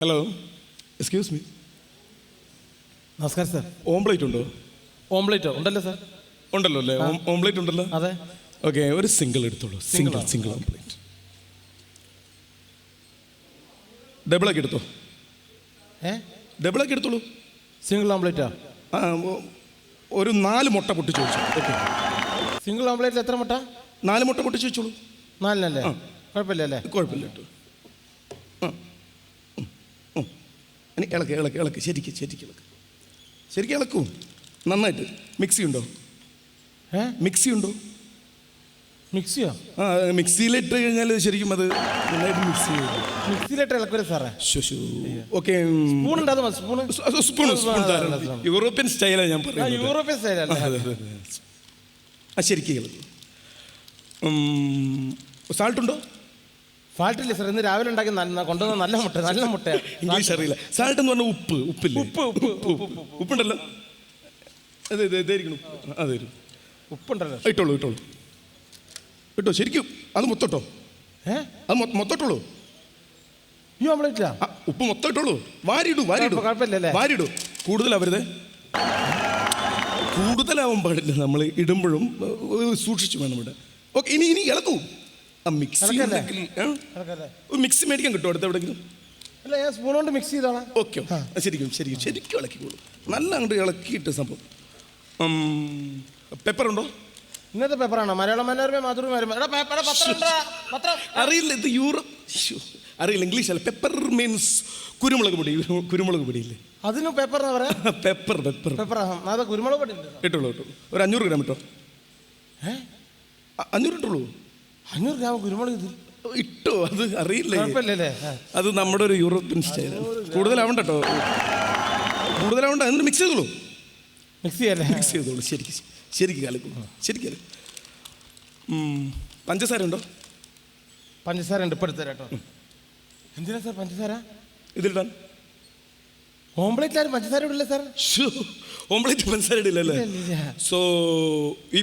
Hello excuse me നമസ്കാരം sir. Omelette ഉണ്ടോ? ഓംപ്ലേറ്റോ ഉണ്ടല്ലോ സാർ. ഉണ്ടല്ലോ അല്ലേ? ഓംപ്ലേറ്റ് ഉണ്ടല്ലോ? അതെ. ഓക്കെ ഒരു സിംഗിൾ എടുത്തോളൂ. സിംഗിൾ സിംഗിൾ ഓംപ്ലേറ്റ് ഡബിൾ ആക്കി എടുത്തോ? ഏ? ഡബിൾ ആക്കി എടുത്തോളൂ. സിംഗിൾ ഓംപ്ലേറ്റാ ആ? ഒരു നാല് മുട്ട പൊട്ടി ചോദിച്ചു. ഓക്കെ സിംഗിൾ ഓംപ്ലേറ്റിൽ എത്ര മുട്ട? നാല് മുട്ട പൊട്ടി ചോദിച്ചോളൂ. നാലിനല്ലേ? കുഴപ്പമില്ല അല്ലേ? കുഴപ്പമില്ല കേട്ടോ. ഇനി ഇളക്ക് ഇളക്ക് ഇളക്ക്. ശരിക്ക് ശരിക്ക് ഇളക്ക്. ശരിക്കും ഇളക്കൂ. നന്നായിട്ട്. മിക്സി ഉണ്ടോ? ഏ? മിക്സി ഉണ്ടോ? മിക്സിയോ? ആ മിക്സിയിലിട്ട് കഴിഞ്ഞാൽ ശരിക്കും അത് നന്നായിട്ട് മിക്സ് ചെയ്യും. മിക്സിയിലിട്ട് ഇളക്കരുത് സാറേ? ശുശു ഓക്കെ സ്പൂൺ ഉണ്ടാകും സ്പൂൺ? സ്പൂൺ സ്പൂൺ തരാം യൂറോപ്യൻ സ്റ്റൈലാണ് ഞാൻ ആ പറയുന്നത് യൂറോപ്യൻ സ്റ്റൈലാണ് അല്ലേ? അതെ, അതെ, അതെ. ആ ശരിക്കും സാൾട്ടുണ്ടോ സാൾട്ട് ഉണ്ടോ ഫാൾട്ട് ഇല്ല സാർ ഇന്ന് രാവിലെ ഉണ്ടാക്കി നല്ല കൊണ്ടുവന്ന നല്ല മുട്ട നല്ല മുട്ട ഇംഗ്ലീഷ് അറിയില്ല. സാൾട്ട് എന്ന് പറഞ്ഞാൽ ഉപ്പ് ഉപ്പില്ല? ഉപ്പ് ഉപ്പ് ഉപ്പ് ഉപ്പ് ഉപ്പുണ്ടല്ലോ. അതെ അതെ ഇതായിരിക്കണം ഉപ്പ്. അതെ. ഉപ്പുണ്ടല്ലോ. ഇട്ടോളൂ ഇട്ടോളൂ. ഇട്ടോ ശരിക്കും. അത് മൊത്തട്ടോ ഏ? അത് മൊത്തട്ടോളൂ മൊത്തോട്ടുള്ളൂ ഈ ഇട്ടില്ല ഉപ്പ് മൊത്തം ഇട്ടോളൂ. വാരിയിടൂ വാരിയിടൂ. കുഴപ്പ- കുഴപ്പമില്ലല്ലേ? വാരിയിടൂ. കൂടുതലാവരുത് കൂടുതലാവാൻ പാടില്ല. നമ്മൾ ഇടുമ്പോഴും സൂക്ഷിച്ചു വേണം ഇവിടെ. ഓക്കെ ഇനി ഇനി ഇളക്കൂ. മിക്സി? ഉണ്ടെങ്കിൽ, ഏ? ഒരു മിക്സി മേടിക്കാൻ കിട്ടും അടുത്ത് എവിടെയെങ്കിലും? അല്ല ഞാൻ സ്പൂൺ കൊണ്ട് മിക്സ് ചെയ്തോളാം ഓക്കെ. ശരിക്കും ശരിക്കും ശരിക്കും ഇളക്കിക്കോളൂ. നല്ല അങ്ങോട്ട് ഇളക്കിയിട്ട് സംഭവം. പെപ്പർ ഉണ്ടോ? ഇന്നത്തെ പേപ്പറാണോ മലയാളം മനോരമ മാതൃഭൂമി എടാ പത്രം ഉണ്ടെടാ, പത്രം. അറിയില്ല ഇത് യൂറോപ്പ് ശ്ശോ, അറിയില്ല ഇംഗ്ലീഷ് അല്ല. പെപ്പർ മീൻസ് കുരുമുളക് പൊടി കുരുമുളക് പൊടിയില്ലേ? അതിനും പേപ്പർ എന്ന് പറയാ? പെപ്പർ പെപ്പർ പേപ്പർ അത് കുരുമുളക് പൊടി ഉണ്ട് ഇട്ടോളൂ ഇട്ടോളൂ ഒരു അഞ്ഞൂറ് ഗ്രാം ഇട്ടോ? ഏ? അ- അഞ്ഞൂറ് ഇട്ടോളൂ അഞ്ഞൂറ് ഗ്രാം കുരുമുളക് ഇട്ടോ അത് അറിയില്ല. അത് നമ്മുടെ ഒരു യൂറോപ്യൻ സ്റ്റൈൽ. കൂടുതലാവണ്ട കേട്ടോ കൂടുതലാവണ്ട എന്നിട്ട് മിക്സ് ചെയ്തോളൂ. മിക്സ് ചെയ്യാല്ലേ? മിക്സ് ചെയ്തോളൂ. ശരിക്കും ശരിക്കും കലക്കും ശരിക്കും പഞ്ചസാര ഉണ്ടോ? പഞ്ചസാര ഉണ്ട്. ഇപ്പോൾ എടുത്തരാം കേട്ടോ എന്തിനാ സാർ പഞ്ചസാര? ഇതിലിടാൻ. ഓംപ്ലേറ്റ് ആരും പഞ്ചസാര ഇടില്ല സാർ. ഓംപ്ലേറ്റ് പഞ്ചസാര ഇടില്ലല്ലേ. സോ ഈ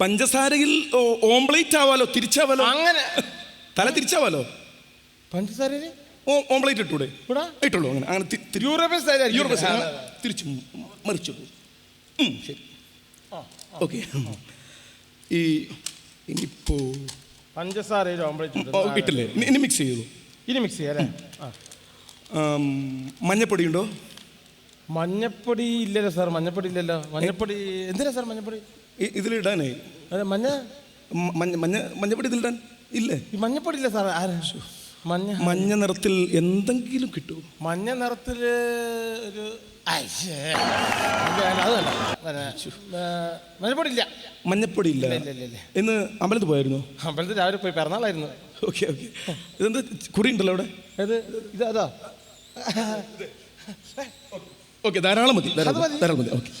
പഞ്ചസാരയിൽ ഓംപ്ലേറ്റ് ആവാലോ തിരിച്ചാവാലോ? അങ്ങനെ. തല തിരിച്ചാവാലോ? പഞ്ചസാരയിൽ? ഓംപ്ലേറ്റ് ഇട്ടൂടെ? ഇട്ടുള്ളൂ അങ്ങനെ അങ്ങനെ. തിരിച്ചു മറിച്ചു ശരി. ഓക്കെ. ഈ ഇനിയിപ്പോ പഞ്ചസാരയിൽ ഓംപ്ലേറ്റ് ഇട്ടില്ലേ? ഇനി- മിക്സ് ചെയ്തു ഇനി മിക്സ് ചെയ്യാം. മഞ്ഞപ്പൊടി ഉണ്ടോ? മഞ്ഞപ്പൊടി ഇല്ലല്ലോ സാർ മഞ്ഞപ്പൊടി ഇല്ലല്ലോ. മഞ്ഞപ്പൊടി എന്തിനാ സാർ മഞ്ഞപ്പൊടി? ഇതിലിടാനേ. അതെ മഞ്ഞ? മഞ്ഞ മഞ്ഞ മഞ്ഞപ്പൊടി ഇതിലിടാൻ? ഇല്ലേ? ഈ മഞ്ഞപ്പൊടി ഇല്ല സാറേ. ആരാ? മഞ്ഞ. മഞ്ഞ നിറത്തിൽ എന്തെങ്കിലും കിട്ടുമോ മഞ്ഞ നിറത്തിൽ ഒരു. മഞ്ഞപ്പൊടിയില്ല വേണ്ട, അത് വേണ്ട. പിന്നെ, ഏ, മഞ്ഞപ്പൊടി ഇല്ല മഞ്ഞപ്പൊടി ഇല്ല ഇല്ല, ഇല്ല, ഇല്ല, ഇല്ല. ഇന്ന് അമ്പലത്തിൽ പോയായിരുന്നു? അമ്പലത്തിൽ രാവിലെ പോയി പിറന്നാളായിരുന്നു. Okay okay. ഇതെന്താ കുറി ഉണ്ടല്ലോ അവിടെ? ഇത് ഇത് അതാ? ഓക്കെ ധാരാളം മതി. ധാരാളം മതി. ഓക്കെ.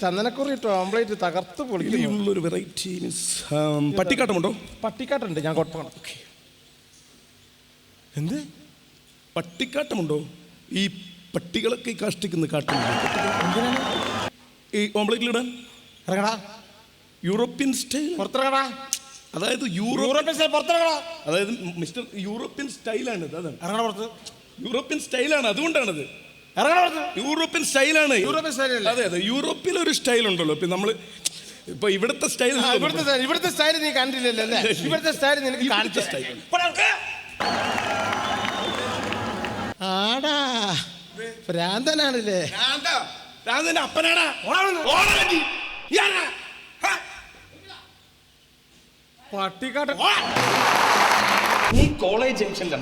ചന്ദനക്കുറി ഇട്ടോ ഓംപ്ലേറ്റ് തകർത്ത് പൊളിക്കുന്നു. ഒരു വെറൈറ്റി മീൻസ് പട്ടിക്കാട്ടമുണ്ടോ? പട്ടിക്കാട്ടുണ്ട് ഞാൻ കുഴപ്പമാണ് എന്ത്? പട്ടിക്കാട്ടമുണ്ടോ? ഈ പട്ടികളൊക്കെ കാഷ്ടിക്കുന്ന എന്തിനാണ്? ഈ ഓംപ്ലേറ്റിലിടാൻ ഇറങ്ങടാ. യൂറോപ്യൻ സ്റ്റൈൽ പുറത്തിറങ്ങടാ. അതായത് യൂറോപ്യൻ സ്റ്റൈൽ പുറത്തിറങ്ങടാ. അതായത് മിസ്റ്റർ യൂറോപ്യൻ സ്റ്റൈലാണ് അതാണ്. ഇറങ്ങണ പുറത്ത്. യൂറോപ്യൻ സ്റ്റൈലാണ് അതുകൊണ്ടാണത്. യൂറോപ്യൻ സ്റ്റൈലാണ്. യൂറോപ്യൻ സ്റ്റൈൽ അല്ലേ അതെ അതെ. യൂറോപ്പിൽ ഒരു സ്റ്റൈൽ ഉണ്ടല്ലോ ഇപ്പൊ നമ്മൾ ഇപ്പൊ ഇവിടുത്തെ സ്റ്റൈൽ ഇവിടുത്തെ ഇവിടുത്തെ സ്റ്റൈൽ നീ കണ്ടില്ലല്ലേ അല്ലേ? ഇവിടുത്തെ സ്റ്റൈൽ നിനക്ക് കാണിച്ച സ്റ്റൈൽ ആടാ ഭ്രാന്തനാണല്ലേ? അപ്പനാടാ. പട്ടിക്കാട്ട. നീ കോളേജ് ജംഗ്ഷനിൽ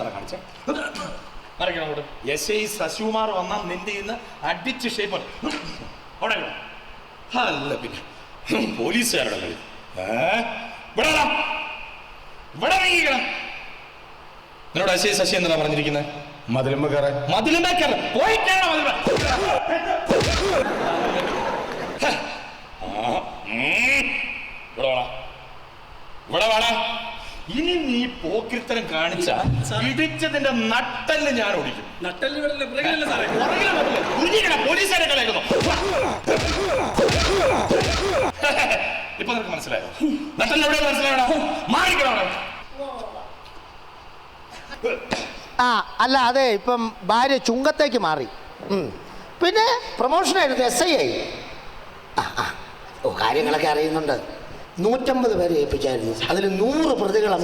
എസ് ഐ ശശികുമാർ വന്നാൽ നിന്റെ ഇന്ന് അടിച്ച് ഷേപ്പ് അവിടെ. അല്ല പിന്നെ. പോലീസുകാരുടെ കളി? ഇവിടെ നിന്നോട് എസ് ഐ ശശി എന്താ പറഞ്ഞിരിക്കുന്നത് മതിലുമ്പ കയറാൻ മതിലുമ്പ കയറ പോയി കയറണം മതിലുമ്മ. ഹ. ആ, ഉം. ഇവിടെ വേണം ഇവിടെ വാടാ. ഇനി നീ പോക്കിരിത്തരം കാണിച്ച ഇടിച്ചതിന്റെ നട്ടൽ ഞാൻ ഓടിക്കും പോലീസുകാരെ ഇപ്പൊ നിനക്ക് മനസ്സിലായോ? നട്ടൽ എവിടെ മനസ്സിലായോ മാറിക്കണം ആ അല്ല അതെ ഇപ്പം ഭാര്യ ചുങ്കത്തേക്ക് മാറി. പിന്നെ പ്രൊമോഷൻ ആയിരുന്നു എസ് ഐ ആയി ആ ആ. ഓ കാര്യങ്ങളൊക്കെ അറിയുന്നുണ്ട്. നൂറ്റമ്പത് പേരെ ഏൽപ്പിച്ചായിരുന്നു അതിൽ നൂറ് പ്രതികളാണ്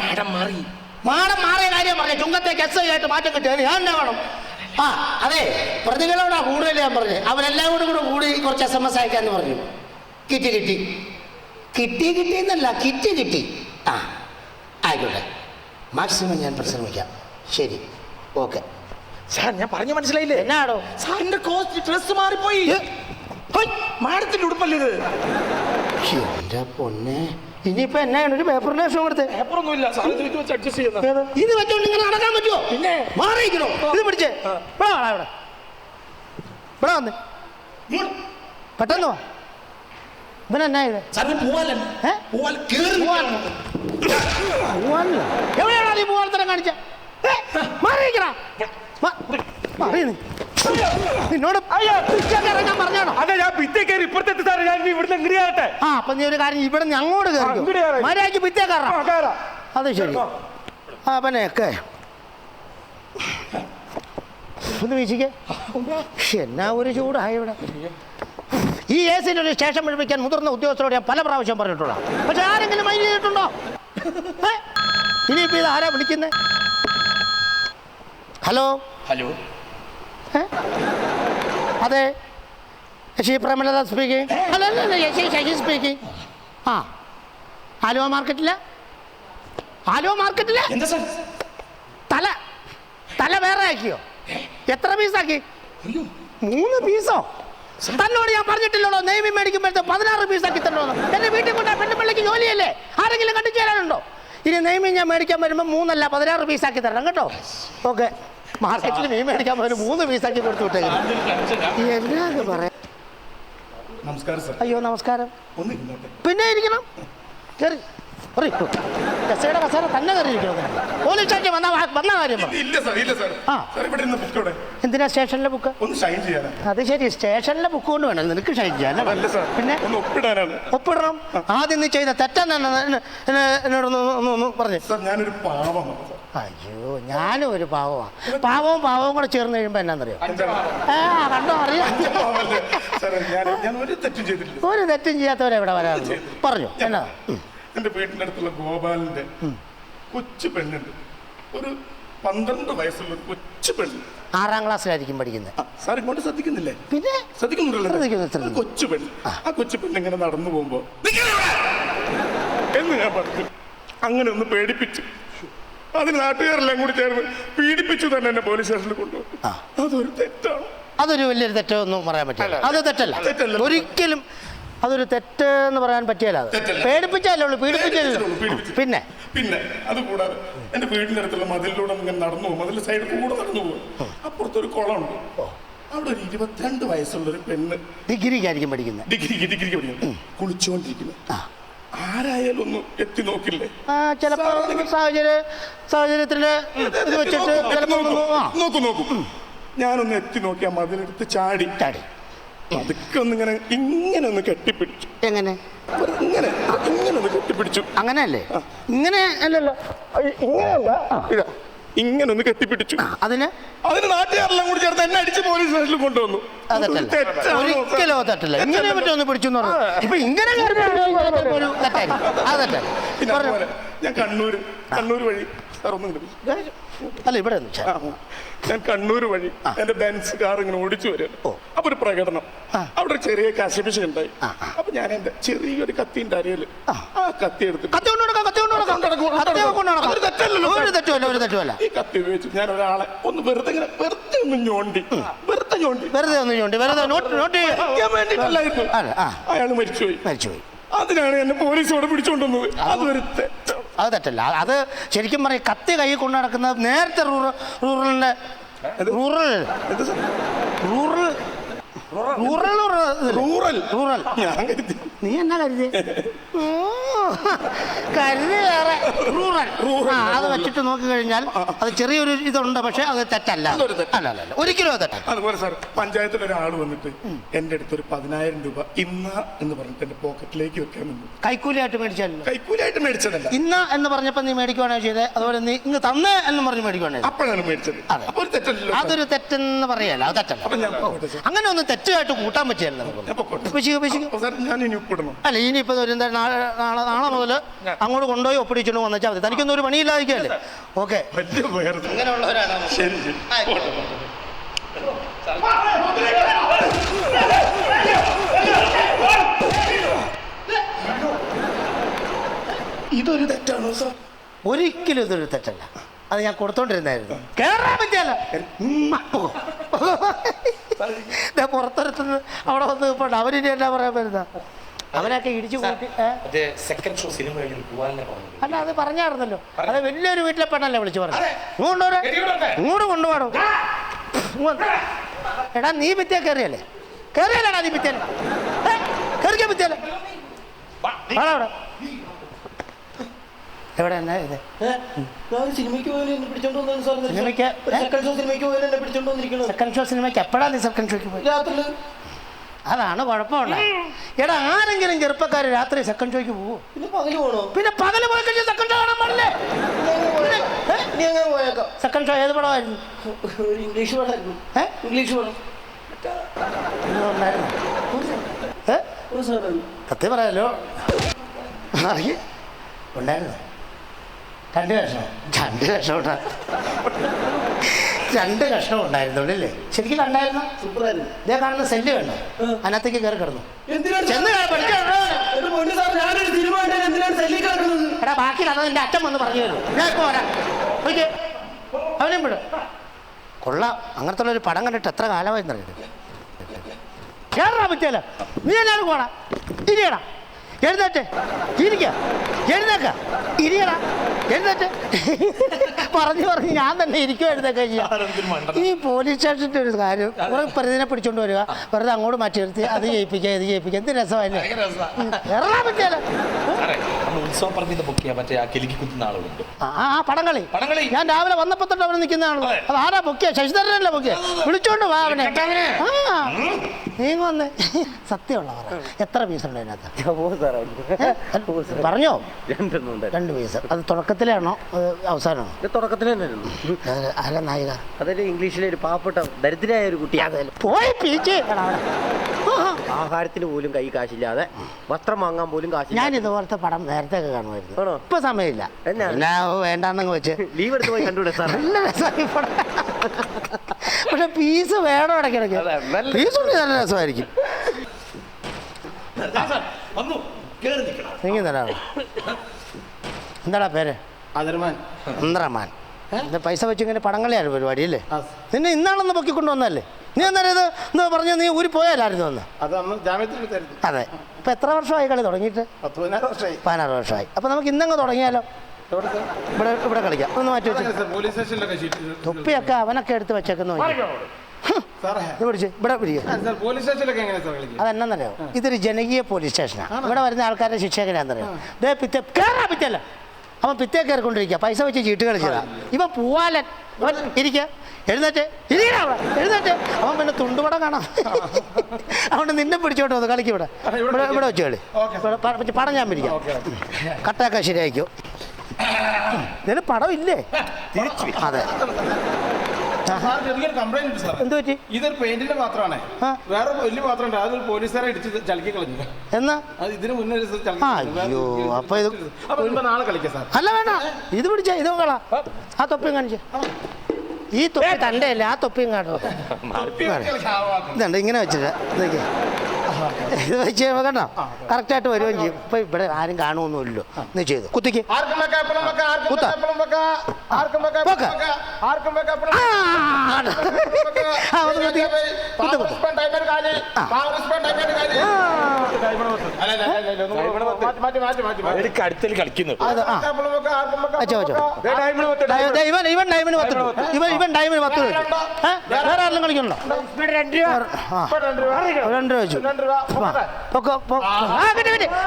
മാഡം മാറി. മാടം മാറിയ കാര്യം പറഞ്ഞു ചുങ്കത്തേക്ക് എസ് ഐ ആയിട്ട് മാറ്റം കിട്ടിയത് ഞാൻ എന്നാ വേണം. ആ അതെ പ്രതികളോടാ കൂടുതൽ ഞാൻ പറഞ്ഞു. അവരെല്ലാം കൂടെ കൂടെ കൂടി കുറച്ച് എസ് എം എസ് അയക്കാന്ന് പറഞ്ഞു. കിട്ടി കിട്ടി. കിട്ടി കിട്ടി എന്നല്ല കിറ്റി കിട്ടി. ആ ആയിക്കോട്ടെ. മാക്സിമം ഞാൻ പരിശ്രമിക്കാം. ശരി. ഓക്കെ സാർ ഞാൻ പറഞ്ഞു മനസ്സിലായില്ലേ? എന്നാടോ? സാറിന്റെ കോസ്റ്റ് ഡ്രസ് മാറിപ്പോയി. മാഡത്തിന്റെ ഉടുപ്പല്ലേ ഇത്? എന്റെ പൊന്നെ. ഇനിയിപ്പോ എന്നാണ് ഒരു പേപ്പറിന്റെ ആവശ്യം കൊടുത്തേ പേപ്പറൊന്നുമില്ല അഡ്ജസ്റ്റ് ചെയ്യുന്ന. ഇത് വെച്ചോണ്ട് ഇങ്ങനെ നടക്കാൻ പറ്റുമോ പിന്നെ? മാറിയിരിക്കണോ? ഇത് പിടിച്ചേ. ഇവിടെ വാടാ ഇവിടെ. ഇവിടെ വന്ന്. പെട്ടെന്ന് വാ. ഇവനെന്നാ ഇത്. എവിടെയാണോ നീ പോവാത്തരം കാണിച്ച? മാറിയിരിക്കണ? മാറി നീ. നിന്നോട് പിച്ചൊക്കെ ഇറങ്ങാൻ പറഞ്ഞാണോ അതെ ഞാൻ ഭിത്തി കയറി ഇപ്പുറത്തെത്തി സാറേ ഞാൻ ആ അപ്പൊ നീ ഒരു കാര്യം ഇവിടെ നിന്ന് അങ്ങോട്ട് കയറി. കയറാം. അത് ശരി. ആ. പിന്നെ ഒക്കെ. ഒന്ന് വീശിക്കേ. എന്നാ ഒരു ചൂടായി ഇവിടെ. ഈ എ സിന്റെ ഒരു സ്റ്റേഷൻ പിടിപ്പിക്കാൻ മുതിർന്ന ഉദ്യോഗസ്ഥരോട് ഞാൻ പല പ്രാവശ്യം പറഞ്ഞിട്ടുള്ള പക്ഷെ ആരെങ്കിലും മൈൻഡ് ചെയ്തിട്ടുണ്ടോ? ഏ? ഇനിയിപ്പോ ഇത് ആരാ വിളിക്കുന്നത് ഹലോ? ഹലോ? അതെ. ശശി പ്രേമലത സ്പീക്കിംഗ് അല്ല അല്ല അല്ല ശശി ശശി സ്പീക്കിംഗ് ആ ആലുവ മാർക്കറ്റിൽ ആലുവ മാർക്കറ്റിൽ തല. തല വേറെ ആക്കിയോ? എത്ര പീസാക്കി മൂന്ന് പീസോ തന്നോട് ഞാൻ പറഞ്ഞിട്ടില്ലല്ലോ നെയ്മി മേടിക്കുമ്പോഴത്തെ പതിനാറ് പീസാക്കി തരണോന്ന് എന്റെ വീട്ടിൽ കൊണ്ടാ പെണ്ണുപിള്ളക്ക് ജോലിയല്ലേ? ആരെങ്കിലും കണ്ടു ചേരാനുണ്ടോ ഇനി നെയ്മി ഞാൻ മേടിക്കാൻ വരുമ്പോൾ മൂന്നല്ല പതിനാറ് പീസാക്കി തരണം കേട്ടോ? ഓക്കെ മാർക്കറ്റിൽ മീൻ മേടിക്കാൻ വരും മൂന്ന് പീസാക്കി കൊടുത്തു വിട്ടേക്കുന്നു. എന്നാ പറയാ? നമസ്കാരം സർ. അയ്യോ നമസ്കാരം. പിന്നെ ഇരിക്കണം. കയറി കയറി കസേര കസേര തന്നെ കയറിയിരിക്കണം പോലീസ് സ്റ്റേഷൻ വന്ന വന്ന കാര്യം എന്തിനാ സ്റ്റേഷനിലെ ബുക്ക് അത് ശരി സ്റ്റേഷനിലെ ബുക്ക് കൊണ്ട് വേണം. നിനക്ക് ഷൈൻ ചെയ്യാൻ പിന്നെ? ഒപ്പിടണം. ആദ്യം നീ ചെയ്ത തെറ്റെന്നാണ് എന്നോടൊന്ന് പറഞ്ഞു. ഞാനൊരു പാവമാണ് അയ്യോ ഞാനും ഒരു പാവമാണ് പാവവും പാവവും കൂടെ ചേർന്ന് കഴിയുമ്പോൾ എന്നാന്നറിയോ? ആ കണ്ടോ അറിയാം. ഒരു തെറ്റും ചെയ്തിട്ടില്ല. ഒരു തെറ്റും ചെയ്യാത്തവരെ വരാറുള്ളൂ. പറഞ്ഞു എന്നാ? എന്റെ എന്റെ വീട്ടിന്റെ അടുത്തുള്ള ഗോപാലിന്റെ കൊച്ചു പെണ്ണുണ്ട്. ഒരു പന്ത്രണ്ട് വയസ്സുള്ള കൊച്ചു പെണ്ണ്. ആറാം ക്ലാസ്സിലായിരിക്കും പഠിക്കുന്നത് സാർ ഇങ്ങോട്ട് ശ്രദ്ധിക്കുന്നില്ലേ? പിന്നെ? ശ്രദ്ധിക്കുന്നുണ്ടല്ലോ ശ്രദ്ധിക്കുന്നു, ശ്രദ്ധിക്കുന്നു. കൊച്ചു പെണ്ണ്. ആ. കൊച്ചു പെണ്ണ് ഇങ്ങനെ നടന്നു പോകുമ്പോ എന്ന് ഞാൻ പറഞ്ഞു. അങ്ങനെ ഒന്ന് പേടിപ്പിച്ചു. അതിന് നാട്ടുകാരെല്ലാം കൂടി ചേർന്ന് പീഡിപ്പിച്ചു തന്നെ എന്നെ പോലീസ് സ്റ്റേഷനിൽ കൊണ്ടുപോകും. അതൊരു തെറ്റാണ്. അതൊരു വലിയൊരു തെറ്റൊന്നും പറയാൻ പറ്റില്ല. അത് തെറ്റല്ല. ഒരിക്കലും അതൊരു തെറ്റ് എന്ന് പറയാൻ പറ്റിയല്ല അത്. തെറ്റല്ല. പേടിപ്പിച്ചല്ലേ ഉള്ളൂ പീഡിപ്പിച്ചല്ലോ പീഡിപ്പിച്ചു. പിന്നെ? പിന്നെ അത് കൂടാതെ എന്റെ വീടിന്റെ അടുത്തുള്ള മതിലിലൂടെ ഇങ്ങനെ നടന്നു പോകും. മതിലിന്റെ സൈഡിൽ കൂടെ നടന്നു പോകും. അപ്പുറത്തൊരു കുളമുണ്ട്. അവിടെ ഒരു ഇരുപത്തിരണ്ട് വയസ്സുള്ള ഒരു പെണ്ണ് ഡിഗ്രിക്കായിരിക്കും പഠിക്കുന്നത്. ഡിഗ്രിക്ക് ഡിഗ്രിക്ക് പഠിക്കുന്നത് കുളിച്ചുകൊണ്ടിരിക്കുന്നത് ആ. ആരായാലും ഒന്ന് എത്തി നോക്കില്ലേ? ആ ചിലപ്പോ സാഹചര്യ സാഹചര്യത്തിൽ ഇത് വെച്ചിട്ട് ഒന്ന് നോക്കൂ നോക്കൂ. ഞാനൊന്ന് എത്തി നോക്കി മതിലെടുത്ത് ചാടി. ചാടി. അതൊക്കെ ഒന്നിങ്ങനെ ഇങ്ങനെ ഒന്ന് കെട്ടിപ്പിടിച്ചു. എങ്ങനെ? ഇങ്ങനെ ഇങ്ങനെ ഒന്ന് കെട്ടിപ്പിടിച്ചു. അങ്ങനെയല്ലേ? ഇങ്ങനെ അല്ലല്ലോ. ഇങ്ങനെയല്ല. ഇതാ. ഇങ്ങനെ ഒന്ന് കെട്ടിപ്പിടിച്ചു. അതിന്? അതിന് നാട്ടുകാരെല്ലാം കൂടി ചേർത്ത് എന്നെ അടിച്ച് പോലീസ് സ്റ്റേഷനിൽ കൊണ്ടുവന്നു. ഒരിക്കലോ തട്ടില്ല ഇങ്ങനെ പറ്റുമെന്ന് പിടിച്ചു പറഞ്ഞു? ഇപ്പൊ ഇങ്ങനെ തെറ്റായിരിക്കും അത് തെറ്റല്ല പിന്നെ പറഞ്ഞു. അതുപോലെ ഞാൻ കണ്ണൂർ കണ്ണൂർ വഴി. സാർ ഒന്നും കിട്ടും അല്ല ഇവിടെ ഒന്ന് ചെ- ഞാൻ കണ്ണൂർ വഴി എന്റെ ബെൻസ് കാർ ഇങ്ങനെ ഓടിച്ചു വരികയാണ് അപ്പൊ ഒരു പ്രകടനം. അവിടെ ഒരു ചെറിയ കശപിശ ഉണ്ടായി. അപ്പൊ ഞാൻ എന്റെ ചെറിയൊരു കത്തിന്റെ അരയിൽ ആ. കത്തി എടുത്തിട്ട് കത്തി കൊണ്ട് കത്തി കൊണ്ട് കൊടുക്കാം കത്തി കൊണ്ട് കൊടുക്കാം അതൊരു തെറ്റല്ലല്ലോ ഒരു തെറ്റുമല്ല ഒരു തെറ്റുമല്ല. ഈ കത്തി ഉപയോഗിച്ച് ഞാൻ ഒരാളെ ഒന്ന് വെറുതെ ഇങ്ങനെ വെറുതെ ഒന്ന് ഞോണ്ടി. വെറുതെ ഞോണ്ടി. വെറുതെ ഒന്ന് ചോണ്ടി വെറുതെ നോട്ട് നോട്ട് ചെയ്യ- ഞാൻ അല്ല ആ. അയാൾ മരിച്ചുപോയി. മരിച്ചുപോയി. അതിനാണ് എന്നെ പോലീസോടെ പിടിച്ചോണ്ടുന്നത് അതൊരു അത് തെറ്റല്ല. അത് ശരിക്കും പറയും കത്തി കൈ കൊണ്ടു നടക്കുന്നത് നേരത്തെ rural റൂറലിന്റെ rural. Rural. Rural. Rural rural. നീ എന്നാ കരുതി കരുതി വേറെ റൂറൽ. ആ അത് വെച്ചിട്ട് നോക്കി കഴിഞ്ഞാൽ അത് ചെറിയൊരു ഇതുണ്ട് പക്ഷെ അത് തെറ്റല്ല. അതൊരു തെറ്റ്. അല്ല അല്ല അല്ല. ഒരിക്കലും അത് തെറ്റല്ല. അതുപോലെ സാർ പഞ്ചായത്തിൽ ഒരാൾ വന്നിട്ട് എന്റെ അടുത്ത് ഒരു പതിനായിരം രൂപ ഇന്ന എന്ന് പറഞ്ഞിട്ട് എന്റെ പോക്കറ്റിലേക്ക് വെക്കാൻ നിന്നു കൈക്കൂലിയായിട്ട് മേടിച്ചല്ലോ കൈക്കൂലായിട്ട് മേടിച്ചതല്ല. ഇന്ന എന്ന് പറഞ്ഞപ്പോ നീ മേടിക്കുവാണോ ചെയ്തത് അതുപോലെ നീ ഇങ്ങ് തന്നേ എന്ന് പറഞ്ഞ് മേടിക്കുവാണോ ചെയ്തത്? അപ്പോഴാണ് മേടിച്ചത്. അതെ. അപ്പൊ ഒരു തെറ്റല്ലോ സാർ. അതൊരു തെറ്റെന്ന് പറയല്ല അത് തെറ്റല്ല. അപ്പൊ ഞാൻ പോകട്ടെ സാർ. അങ്ങനെ ഒന്നും തെറ്റായിട്ട് കൂട്ടാൻ പറ്റിയല്ല ഞാൻ നമുക്ക് പൊക്കോട്ടെ. പിശിക്ക് പിശിക്ക് അപ്പൊ സാർ ഞാൻ ഇനി ഉപ്പിടണം അല്ല ഇനിയിപ്പോ ഒരു എന്താ നാളെ നാളെ നാളെ മുതൽ അങ്ങോട്ട് കൊണ്ടുപോയി ഒപ്പിടിച്ചോണ്ട് വന്നേച്ചാൽ മതി. തനിക്കൊന്നും ഒരു പണിയില്ലായിരിക്കല്ലേ? ഓക്കെ. ഇതൊരു തെറ്റാണോ സാർ? ഒരിക്കലും ഇതൊരു തെറ്റല്ല. അത് ഞാൻ കൊടുത്തോണ്ടിരുന്നായിരുന്നു. കേറാൻ പറ്റിയല്ല. ഉമ്മ. ദേ പുറത്തൊരുത്തുന്നത് അവിടെ വന്ന് നിൽപ്പുണ്ട് അവരിനി എന്നാ പറയാൻ വരുന്ന? അവനൊക്കെ ഇടിച്ചു കൂട്ടി? സെക്കൻഡ് ഷോ സിനിമകളിൽ അല്ല അത് പറഞ്ഞായിരുന്നല്ലോ. അത് വലിയൊരു വീട്ടിലെ പെണ്ണല്ലേ വിളിച്ചു പറഞ്ഞു ഇങ്ങോട്ട് ഇങ്ങോട്ട് കൊണ്ടുപോകണം എടാ നീ ഭിത്തിയ കയറിയല്ലേ കയറിയല്ലേടാ നീ ഭിത്തിയല്ലേ കയറിക്കാൻ ഭിത്തിയല്ലേ ആടാ അവിടെ. എവിടെ എന്നാ ഇത്? സിനിമയ്ക്ക് സിനിമയ്ക്ക് സെക്കൻഡ് ഷോ സിനിമയ്ക്ക് പോയാലും എന്നെ പിടിച്ചോണ്ട് സെക്കൻഡ് ഷോ സിനിമയ്ക്ക് എപ്പോഴാ നീ സെക്കൻഡ് ഷോയ്ക്ക് പോയി? അതാണ് കുഴപ്പമുള്ള എടാ ആരെങ്കിലും ചെറുപ്പക്കാർ രാത്രി സെക്കൻഡ് ഷോയ്ക്ക് പോവോ? പിന്നെ പകൽ പോണോ? പിന്നെ പകൽ പോയി കഴിഞ്ഞാൽ സെക്കൻഡ് ഷോ കാണാൻ പാടില്ലേ? ഇനി അങ്ങനെ പോയേക്കാം? സെക്കൻഡ് ഷോ ഏത് പടമായിരുന്നു? ഒരു ഇംഗ്ലീഷ് പടമായിരുന്നു ഏ? ഇംഗ്ലീഷ് പടം. ഇത് ഉണ്ടായിരുന്നു. ഏ? ഒരു സാറാണ് സത്യം പറയാലോ. അറിയ ഉണ്ടായിരുന്നു. രണ്ട് കഷ്ണം രണ്ട് കഷ്ണം ഉണ്ടാ. രണ്ട് കഷ്ണം ഉണ്ടായിരുന്നുള്ളൂ അല്ലേ? ശരിക്കും കണ്ടായിരുന്നു സൂപ്പറായിരുന്നു. ഇതേ കാണുന്ന സെല്ല് കണ്ടോ? അതിനകത്തേക്ക് കയറി കിടന്നു. ചെന്ന് എന്റെ എടാ ബാക്കി അത് എന്റെ അച്ഛൻ വന്ന് പറഞ്ഞു തരും ഞാൻ ഇപ്പോൾ വരാം. ഓക്കെ അവനെയും വിടും. കൊള്ളാം. അങ്ങനത്തെ ഒരു പടം കണ്ടിട്ട് എത്ര കാലമായി കേറാ പറ്റിയല്ല നീ എല്ലാവരും പോടാ. ഇരിയടാ. എഴുന്നേറ്റ്. ഇരിക്ക. എഴുന്നേക്ക. ഇരിയടാ. എഴുന്നേറ്റ്. പറഞ്ഞു പറഞ്ഞ് ഞാൻ തന്നെ ഇരിക്കും എഴുന്നേക്ക ഈ പോലീസ് സ്റ്റേഷന്റെ ഒരു കാര്യം കുറെ പ്രതിനെ പിടിച്ചോണ്ട് വരിക. വെറുതെ അങ്ങോട്ട് മാറ്റി നിർത്തി. അത് ജയിപ്പിക്കുക ഇത് ജയിപ്പിക്കുക എന്ത് രസമല്ലേ ഉത്സവ ബുക്ക് ചെയ്യാൻ കിലുക്കി കുത്തുന്ന ആളുണ്ട് ആ പടങ്ങളി. പടങ്ങളി. ഞാൻ രാവിലെ വന്നപ്പോ തൊട്ട് അവിടെ നിൽക്കുന്നതാണല്ലോ അത്. ആരാ പൊക്കിയ? ശശിധരനല്ലേ പൊക്കിയ? വിളിച്ചോണ്ട് വാ അവനെ. ആ. നീ വന്ന് സത്യമുള്ള പറ എത്ര പീസ് ഉണ്ട് അതിനകത്ത് പറഞ്ഞോ? രണ്ട് പീസ്. അത് തുടക്കത്തിലാണോ? അത് അവസാനമാണോ? തുടക്കത്തിൽ അത് ആരാ നായിക? അതൊരു ഇംഗ്ലീഷിലെ ഒരു പാവപ്പെട്ട ദരിദ്രയായ ഒരു കുട്ടി. പോയി പീച്ച്. ആഹാരത്തിന് പോലും കൈ കാശില്ലാതെ വസ്ത്രം വാങ്ങാൻ പോലും ഞാൻ കാശില്ല ഇതുപോലത്തെ പടം നേരത്തെ ഒക്കെ കാണുമായിരുന്നു. ഇപ്പൊ സമയമില്ല. എന്നാ? വേണ്ടാന്നങ്ങ് വെച്ച്. ലീവ് എടുത്ത് പോയി കണ്ടുപിടിച്ചു സാർ നല്ല രസമായി പടം. പക്ഷെ പീസ് വേണം ഇടയ്ക്കിടയ്ക്ക്? അതെ, പീസ് ഉണ്ടെങ്കിൽ നല്ല രസമായിരിക്കും. തരാമോ എന്താടാ പേര്? അന്തരമാൻ പൈസ വെച്ച് ഇങ്ങനെ പടങ്ങളെയാണ് പരിപാടി അല്ലേ നിന്നെ ഇന്നാണെന്ന് പൊക്കി വന്നല്ലേ നീ അന്നേരം ഇത് എന്താ പറഞ്ഞു നീ ഊരി പോയാലായിരുന്നു ഒന്ന് അത് അന്ന് അതെ. ഇപ്പം എത്ര വർഷമായി കളി തുടങ്ങിയിട്ട്? പതിനാറ് വർഷമായി. പതിനാറ് വർഷമായി. അപ്പം നമുക്ക് ഇന്നങ്ങ് തുടങ്ങിയാലോ? ഇവിടെ ഇവിടെ കളിക്കാം. ഒന്ന് മാറ്റി വെച്ചു. സാർ പോലീസ് സ്റ്റേഷനിലൊക്കെ ഷീറ്റ് തൊപ്പിയൊക്കെ അവനൊക്കെ എടുത്ത് വെച്ചേക്കുന്ന ഇവിടെ അതെന്നറിയോ? ഇതൊരു ജനകീയ പോലീസ് സ്റ്റേഷനാണ് ഇവിടെ വരുന്ന ആൾക്കാരുടെ ശിക്ഷ എങ്ങനെയാണെന്നറിയോ? ദേ പിറ്റേ കയറാ പിറ്റല്ല അവൻ പിറ്റേ കയറിക്കൊണ്ടിരിക്കുക. പൈസ വെച്ച് ചീട്ട് കളിച്ചതാ. ഇവൻ പൂവാലൻ. അവൻ ഇരിക്കുക എഴുന്നേറ്റ്. എഴുന്നേറ്റ്. അവൻ പിന്നെ തുണ്ടുപടം കാണാം അതുകൊണ്ട് നിന്നെ പിടിച്ചോട്ട് വന്നു. കളിക്കും ഇവിടെ. ഇവിടെ ഇവിടെ വെച്ച് കളി. പടം ഞാൻ പിടിക്കാം. കട്ടയൊക്കെ ശരിയായിക്കോ. ഇതിന് പടം ഇല്ലേ അതെ. ചെറിയൊരു കംപ്ലൈന്റ് ഉണ്ട് സാർ എന്ത് പറ്റി ഇതൊരു പെയിന്റിന്റെ പാത്രമാണ്. വേറെ വലിയ പാത്രം ഉണ്ട് അത് പോലീസുകാരെ ഇടിച്ച് ചലക്കി കളഞ്ഞു. എന്നാ? അത് ഇതിന് മുന്നേ അയ്യോ, അപ്പൊ ഇത് അപ്പൊ നാളെ കളിക്കാം സാർ. അല്ല വേണ്ട. ഇത് പിടിച്ച ഇത് കളാ ആ. തൊപ്പിയും കാണിച്ച. ഈ തൊപ്പി തന്റെ അല്ലേ ആ തൊപ്പിയും കാണോ ഇതുണ്ട് ഇങ്ങനെ വെച്ചിട്ട്. ഇതൊക്കെ. ഇത് വെച്ച് കഴിയുമ്പോൾ കണ്ടോ? കറക്റ്റായിട്ട് വരുകയും ചെയ്യും. ഇപ്പൊ ഇവിടെ ആരും കാണുമൊന്നുമില്ലല്ലോ. എന്ന് ചെയ്തു. കുത്തിക്ക്. കുത്താ. കുത്തി. കുത്ത്, അടുത്തിൽ കളിക്കുന്നു. ഇവൻ ഇവൻ ഡയമണ്ട് പത്ത് ഇവൻ ഇവൻ ഡയമണ്ട് പത്ത്? വേറെ ആരെങ്കിലും കളിക്കണോ രണ്ട്. രൂപ. വെച്ചു.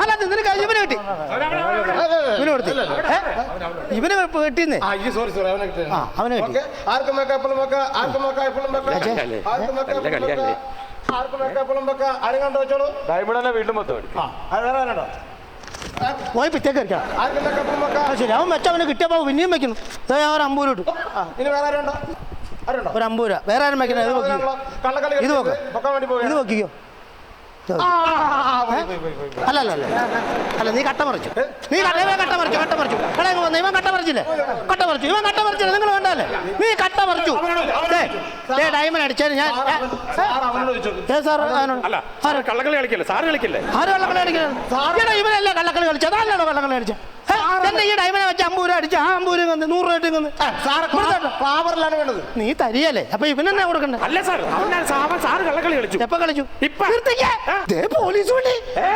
അല്ല നിനക്ക് ഇവന് കിട്ടി. ഇവന് കൊടുത്തു? ഇവന് കിട്ടിയെന്നേ? ആ സോറി സോറി അവനെ കിട്ടി ആ അവന് കിട്ടി. ഓക്കെ. ആർക്കും വെക്കാം എപ്പോഴും വെക്കാം ആർക്കും വെക്കാം എപ്പോഴും വെക്കാം. ആർക്കും വെക്കാം. എപ്പോഴും വെക്കാം ആർക്കും വെക്കാം. എപ്പോഴും ആരും കണ്ടു വെച്ചോളൂ. ഡയമണ്ട് തന്നെ മൊത്തം ആ അത് വേറെ ആരുണ്ടോ? പോയി പിറ്റേക്ക് ശരി അവൻ വെച്ച അവന് കിട്ടിയപ്പോൾ പിന്നെയും വെക്കുന്നു. ഞാൻ ഒരു അമ്പൂര് ഇട്ടു. ആ, ഇനി വേറെ ആരുണ്ടോ? ആരുണ്ടോ? ഒരു അമ്പൂര. വേറെ ആരും വെക്കണേ ഇത് നോക്കിക്കോ കള്ളക്കളി ഇത് ഇത്. നോക്കിക്കോ അല്ല അല്ല അല്ല അല്ല. നീ കട്ട മറിച്ചു. നീ കട്ട ഇവൻ കട്ട മറിച്ചു കട്ട മറിച്ചു. എടാ ഇങ്ങ് വന്നേ ഇവൻ കട്ട മറിച്ചില്ലേ? കട്ട മറിച്ചു ഇവൻ കട്ട മറിച്ചില്ല? നിങ്ങൾ വേണ്ടല്ലേ നീ കട്ട മറിച്ചു. ദേ, ദേ ഡയമണ്ട് അടിച്ചാൽ ഞാൻ ഏ? സാർ കള്ളക്കളി കളിക്കില്ല? സാറ് കളിക്കില്ലേ? ആര് കള്ളക്കളി കളിക്കില്ല ഇവനല്ലേ കള്ളക്കളി കളിച്ചത്. അതല്ലാണോ കള്ളക്കളി കളിച്ചത്? ഹേ, എന്നെ ഈ ഡയമനെ വെച്ച് അമ്പൂര് അടിച്ച്? ആ അമ്പൂര് കന്ന് നൂറ് രൂപ കന്ന് ഫ്ലാവറിലാണ് വേണ്ടത്. നീ തരിയല്ലേ? അപ്പൊ ഇവനെന്നെ കൊടുക്കണ്ടേ? അല്ല സാർ സാറ് കള്ളക്കളി കളിച്ചു. എപ്പോ കളിച്ചു? ഇപ്പൊ. നിർത്തിക്കേ. ദേ പോലീസ് വിളി ഏ?